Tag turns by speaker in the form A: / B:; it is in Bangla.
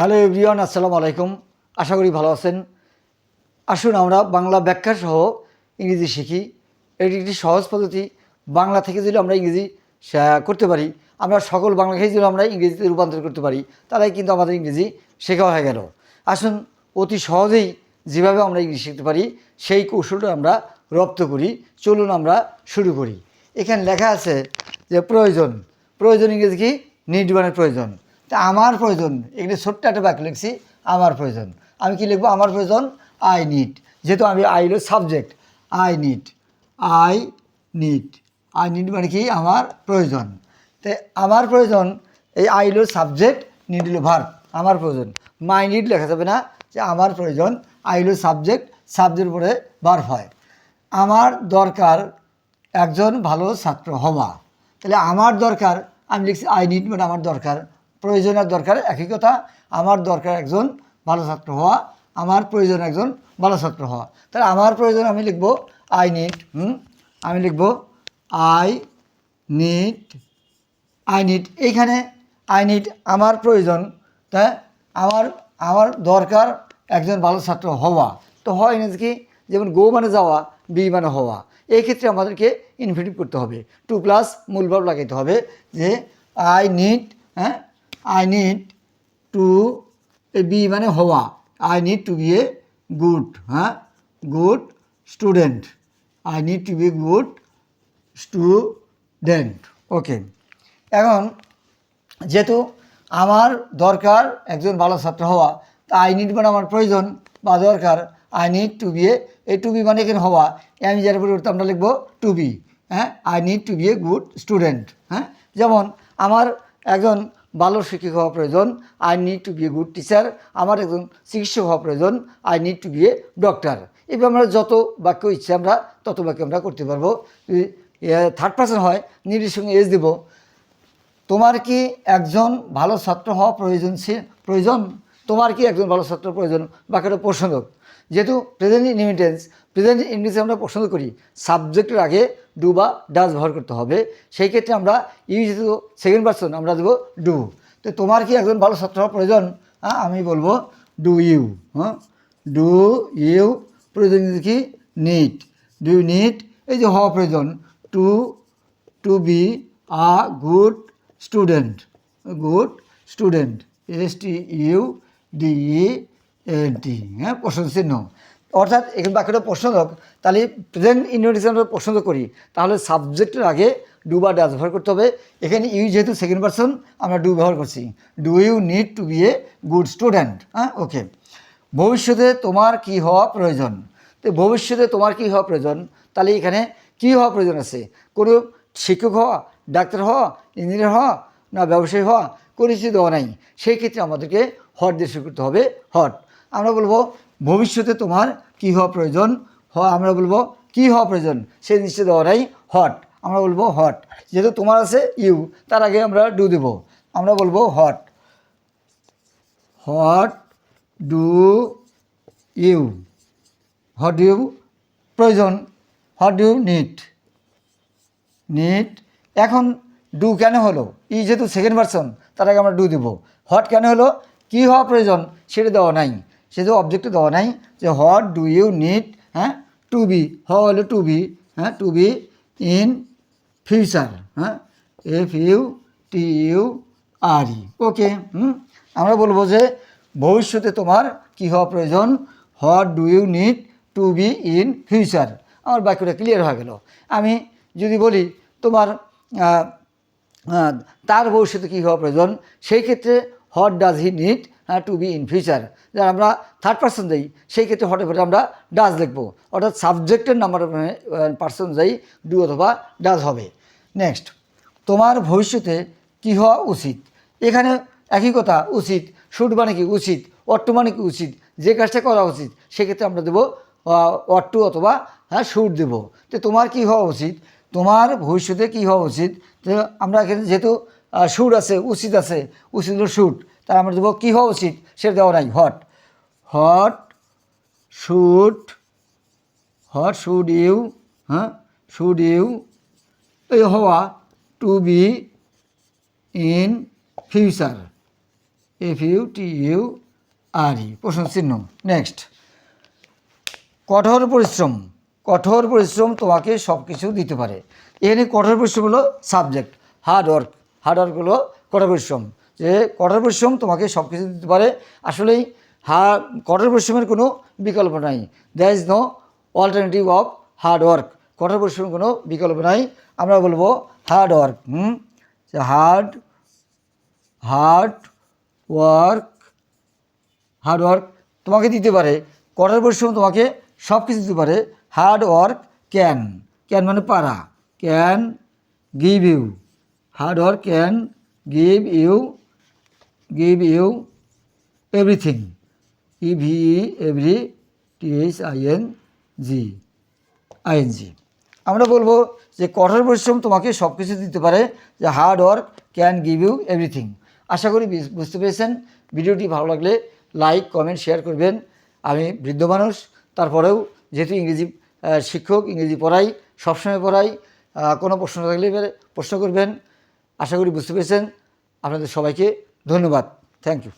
A: হ্যালো এভরিওয়ান, আসসালামু আলাইকুম। আশা করি ভালো আছেন। আসুন আমরা বাংলা ব্যাখ্যা সহ ইংরেজি শিখি। এটি একটি সহজ পদ্ধতি। বাংলা থেকে যদি আমরা ইংরেজি করতে পারি, আমরা সকল বাংলা বাংলাকে যদি আমরা ইংরেজিতে রূপান্তর করতে পারি, তাহলেই কিন্তু আমাদের ইংরেজি শেখা হয়ে গেল। আসুন অতি সহজেই যেভাবে আমরা ইংরেজি শিখতে পারি, সেই কৌশলটা আমরা রপ্ত করি। চলুন আমরা শুরু করি। এখানে লেখা আছে যে প্রয়োজন। প্রয়োজন ইংরেজি কি? নির্মাণের প্রয়োজন। তা আমার প্রয়োজন। এখানে ছোট্ট একটা বাক্য লিখছি, আমার প্রয়োজন। আমি কি লিখব? আমার প্রয়োজন আই নিড যেহেতু আমি আই হলো subject I need I need I need মানে কি? আমার প্রয়োজন। তাই আমার প্রয়োজন, এই আই হলো সাবজেক্ট নিড হলো ভার আমার প্রয়োজন। মাই নিড লেখা যাবে না, যে আমার প্রয়োজন আই হলো সাবজেক্ট সাবজেক্ট পরে ভার্ব হয়। আমার দরকার একজন ভালো ছাত্র হওয়া। তাহলে আমার দরকার, আমি লিখছি আই নিড মানে আমার দরকার প্রয়োজনের দরকার একই কথা আমার দরকার একজন ভালো ছাত্র হওয়া, আমার প্রয়োজন একজন ভালো ছাত্র হওয়া। তাহলে আমার প্রয়োজন আমি লিখব আই নিড হুম? আমি লিখব আই নিড আই নিড এইখানে আই নিড আমার প্রয়োজন, তা আমার আমার দরকার একজন ভালো ছাত্র হওয়া। তো হয় না কি? যেমন গো মানে যাওয়া বি মানে হওয়া। এই ক্ষেত্রে আমাদেরকে ইনফিনিটিভ করতে হবে। টু প্লাস মূল ভাব লাগাইতে হবে যে আই নিড হ্যাঁ? I need to a be মানে হওয়া। I need to be a good হ্যাঁ? Good student I need to be good student okay এখন যেহেতু আমার দরকার একজন ভালো ছাত্র হওয়া, তা আই নিড মানে আমার প্রয়োজন বা দরকার I need to be a এই টু বি মানে এখানে হওয়া। আমি যার পরিবর্তে আমরা লিখব টু বি হ্যাঁ? I need to be a good student হ্যাঁ? যেমন আমার একজন ভালো শিক্ষক হওয়া প্রয়োজন I need to be a good teacher আমার একজন চিকিৎসক হওয়া প্রয়োজন I need to be a doctor এবার আমরা যত বাক্য ইচ্ছে আমরা, তত বাক্য আমরা করতে পারব। থার্ড পার্সন হয় নিজের সঙ্গে এজ দেবো। তোমার কি একজন ভালো ছাত্র হওয়া প্রয়োজন প্রয়োজন? তোমার কি একজন ভালো ছাত্র প্রয়োজন? বাকিটা পছন্দ যেহেতু প্রেজেন্ট ইনভিটেন্স প্রেজেন্ট ইংলিশে আমরা পছন্দ করি। সাবজেক্টের আগে ডু বা ডাস ব্যবহার করতে হবে। সেই ক্ষেত্রে আমরা ইউ যেহেতু সেকেন্ড পার্সন আমরা দেবো ডু তো তোমার কি একজন ভালো ছাত্র হওয়া প্রয়োজন? হ্যাঁ আমি বলব ডু ইউ হ্যাঁ? ডু ইউ প্রয়োজন কি? নিট ডু ইউ নিড এই যে হওয়া প্রয়োজন। To to be a good student good student S T U D E N T হ্যাঁ চিহ্ন। অর্থাৎ এখানে বাক্যটা হোক তাহলে প্রেজেন্ট ইন্ডিয়ান আমরা পছন্দ করি। তাহলে সাবজেক্টের আগে ডু বা ডাস ব্যবহার করতে হবে। এখানে ইউ যেহেতু সেকেন্ড পার্সন আমরা ডু ব্যবহার করছি। Do you need to be a good student হ্যাঁ ওকে ভবিষ্যতে তোমার কি হওয়া প্রয়োজন? তো ভবিষ্যতে তোমার কি হওয়া প্রয়োজন? তাহলে এখানে কি হওয়া প্রয়োজন আছে? কোনো শিক্ষক হওয়া, ডাক্তার হওয়া ইঞ্জিনিয়ার হওয়া, না ব্যবসায়ী হওয়া, কোনো কিছু দেওয়া নাই। সেই ক্ষেত্রে আমাদেরকে হট দিয়ে শুরু করতে হবে। হট আমরা বলব ভবিষ্যতে তোমার কি হওয়া প্রয়োজন? হ, আমরা বলব কি হওয়া প্রয়োজন? জিনিসটা দেওয়া নাই। হট, আমরা বলব হট। যেহেতু তোমার আছে ইউ, তার আগে আমরা ডু দেব। আমরা বলব what. What do you. What you প্রয়োজন। What do need. নিট। এখন ডু কেন হলো? ই যেহেতু সেকেন্ড পার্সন তার আগে আমরা ডু দেব। হট কেন হলো? কী হওয়া প্রয়োজন? সেটা দেওয়া নাই। সেটা অবজেক্টে দেওয়া নাই, যে হোয়াট ডু ইউ নিড হ্যাঁ টু বি হওয়া হলো টু বি হ্যাঁ টু বি ইন ফিউচার হ্যাঁ F U T U R E okay hmm, আমরা বলব যে ভবিষ্যতে তোমার কী হওয়া প্রয়োজন? What do you need to be in future আমার বাক্যটা ক্লিয়ার হয়ে গেল। আমি যদি বলি তোমার তার ভবিষ্যতে কী হওয়া প্রয়োজন? সেই ক্ষেত্রে what does he need to be in future যারা আমরা থার্ড পার্সন দিই, সেই ক্ষেত্রে হটে পরে আমরা ডাজ লিখব। অর্থাৎ সাবজেক্টের নাম্বার পার্সন যাই ডু অথবা ডাজ হবে। নেক্সট তোমার ভবিষ্যতে কী হওয়া উচিত? এখানে একই কথা, উচিত শুট মানে কি উচিত অট্ট মানে কি উচিত, যে কাজটা করা উচিত সেক্ষেত্রে আমরা দেবো অট্টু অথবা হ্যাঁ শুট দেবো। তো তোমার কি হওয়া উচিত? তোমার ভবিষ্যতে কি হওয়া উচিত? আমরা এখানে যেহেতু শুট আছে, উচিত আছে, উচিত হলো শুট তার আমরা দেবো কী হওয়া উচিত? সেটা দেওয়া নাই। What. What, should, what should you হ্যাঁ? Should you. এই হওয়া to be in future F U T U R E প্রশ্ন চিহ্ন। নেক্সট কঠোর পরিশ্রম। কঠোর পরিশ্রম তোমাকে সব কিছু দিতে পারে। এখানে কঠোর পরিশ্রম হলো subject hard work hard work হলো কঠোর পরিশ্রম। যে কঠোর পরিশ্রম তোমাকে সব কিছু দিতে পারে। আসলেই হা কঠোর পরিশ্রমের কোনো বিকল্প নাই। There is no alternative of hard work কঠোর পরিশ্রমের কোনো বিকল্প নাই। আমরা বলব hard work hmm? Hard hard work hard work তোমাকে দিতে পারে। কঠোর পরিশ্রম তোমাকে সব কিছু দিতে পারে। হার্ড ওয়ার্ক ক্যান ক্যান মানে পারা। Can give you hard work can give you give you everything E V every T H I N G ING আমরা বলব যে কঠোর পরিশ্রম তোমাকে সব কিছু দিতে পারে, যে hard work can give you everything আশা করি বুঝতে পেরেছেন। ভিডিওটি ভালো লাগলে লাইক কমেন্ট শেয়ার করবেন। আমি বৃদ্ধ মানুষ, তারপরেও যেহেতু ইংরেজি শিক্ষক, ইংরেজি পড়াই, সবসময় পড়াই কোনো প্রশ্ন থাকলে প্রশ্ন করবেন। আশা করি বুঝতে পেরেছেন। আপনাদের সবাইকে ধন্যবাদ। Thank you